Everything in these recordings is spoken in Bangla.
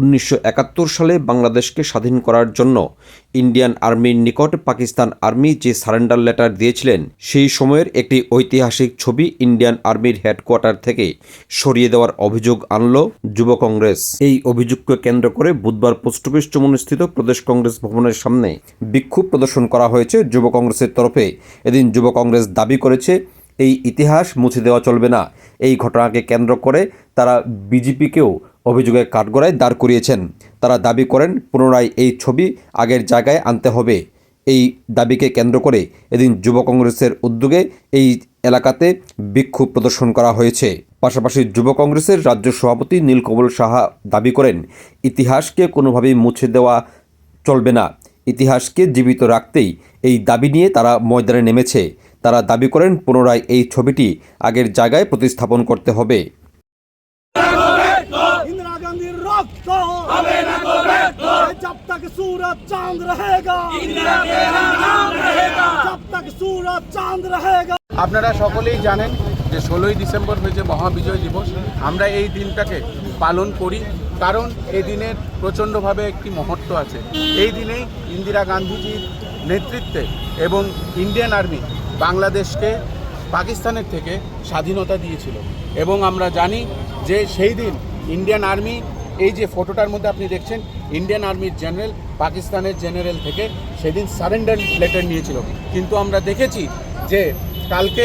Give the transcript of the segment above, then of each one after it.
উনিশশো একাত্তর সালে বাংলাদেশকে স্বাধীন করার জন্য ইন্ডিয়ান আর্মির নিকট পাকিস্তান আর্মি যে সারেন্ডার লেটার দিয়েছিলেন, সেই সময়ের একটি ঐতিহাসিক ছবি ইন্ডিয়ান আর্মির হেডকোয়ার্টার থেকে সরিয়ে দেওয়ার অভিযোগ আনল যুব কংগ্রেস। এই অভিযোগকে কেন্দ্র করে বুধবার পোস্ট অফিস চমুনস্থিত প্রদেশ কংগ্রেস ভবনের সামনে বিক্ষোভ প্রদর্শন করা হয়েছে যুব কংগ্রেসের তরফে। এদিন যুব কংগ্রেস দাবি করেছে, এই ইতিহাস মুছে দেওয়া চলবে না। এই ঘটনাকে কেন্দ্র করে তারা বিজেপিকেও অভিযোগের কাঠগড়ায় দাঁড় করিয়েছেন। তারা দাবি করেন, পুনরায় এই ছবি আগের জায়গায় আনতে হবে। এই দাবিকে কেন্দ্র করে এদিন যুব কংগ্রেসের উদ্যোগে এই এলাকাতে বিক্ষোভ প্রদর্শন করা হয়েছে। পাশাপাশি যুব কংগ্রেসের রাজ্য সভাপতি নীলকমল সাহা দাবি করেন, ইতিহাসকে কোনোভাবেই মুছে দেওয়া চলবে না। ইতিহাসকে জীবিত রাখতেই এই দাবি নিয়ে তারা ময়দানে নেমেছে। তারা দাবি করেন, পুনরায় এই ছবিটি আগের জায়গায় প্রতিস্থাপন করতে হবে। गांधी रक्त हमें न तो जब तक सूरज चांद रहेगा इंदिरा तेरा नाम रहेगा जब तक सूरज चांद रहेगा আপনারা সকলেই জানেন যে ষোলোই ডিসেম্বর হয়েছে মহাবিজয় দিবস আমরা এই দিনটাকে পালন করি কারণ এই দিনের প্রচণ্ডভাবে একটি মহত্ব আছে এই দিনেই ইন্দিরা গান্ধীজির নেতৃত্বে এবং ইন্ডিয়ান আর্মি বাংলাদেশকে পাকিস্তানের থেকে স্বাধীনতা দিয়েছিল এবং আমরা জানি যে সেই দিন ইন্ডিয়ান আর্মি এই যে ফটোটার মধ্যে আপনি দেখছেন ইন্ডিয়ান আর্মির জেনারেল পাকিস্তানের জেনারেল থেকে সেদিন সারেন্ডার লেটার নিয়েছিল। কিন্তু আমরা দেখেছি যে কালকে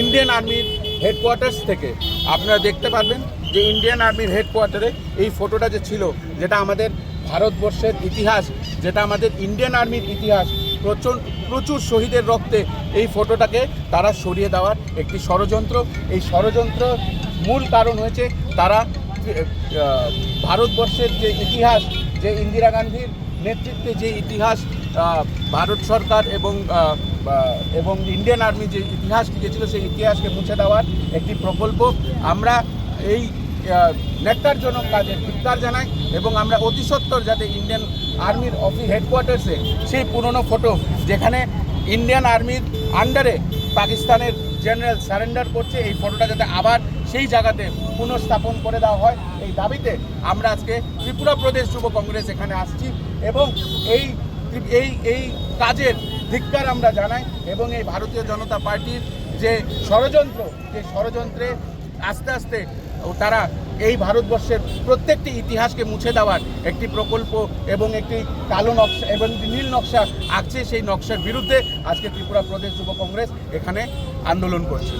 ইন্ডিয়ান আর্মির হেডকোয়ার্টার্স থেকে আপনারা দেখতে পারবেন যে ইন্ডিয়ান আর্মির হেডকোয়ার্টারে এই ফটোটা যে ছিল, যেটা আমাদের ভারতবর্ষের ইতিহাস, যেটা আমাদের ইন্ডিয়ান আর্মির ইতিহাস, প্রচুর প্রচুর শহীদের রক্তে এই ফটোটাকে তারা সরিয়ে দেওয়ার একটি ষড়যন্ত্র। এই ষড়যন্ত্র মূল কারণ হয়েছে তারা ভারতবর্ষের যে ইতিহাস যে ইন্দিরা গান্ধীর নেতৃত্বে যে ইতিহাস ভারত সরকার এবং এবং ইন্ডিয়ান আর্মি যে ইতিহাস লিখেছিল সেই ইতিহাসকে মুছে দেওয়ার একটি প্রকল্প। আমরা এই আহ, ন্যক্কারজনক কাজে ধিক্কার জানাই এবং আমরা অতি সত্বর যাতে ইন্ডিয়ান আর্মির অফিস হেডকোয়ার্টার্সে সেই পুরনো ফটো যেখানে ইন্ডিয়ান আর্মির আন্ডারে পাকিস্তানের জেনারেল সারেন্ডার করছে এই ফটোটা যাতে আবার সেই জায়গাতে পুনঃস্থাপন করে দেওয়া হয় এই দাবিতে আমরা আজকে ত্রিপুরা প্রদেশ যুব কংগ্রেস এখানে আসছি এবং এই এই এই কাজের ধিক্কার আমরা জানাই এবং এই ভারতীয় জনতা পার্টির যে ষড়যন্ত্র, যে ষড়যন্ত্রে আস্তে আস্তে তারা এই ভারতবর্ষের প্রত্যেকটি ইতিহাসকে মুছে দেওয়ার একটি প্রকল্প এবং একটি কালো নকশা এবং নীল নকশা আঁকছে সেই নকশার বিরুদ্ধে আজকে ত্রিপুরা প্রদেশ যুব কংগ্রেস এখানে আন্দোলন করছে।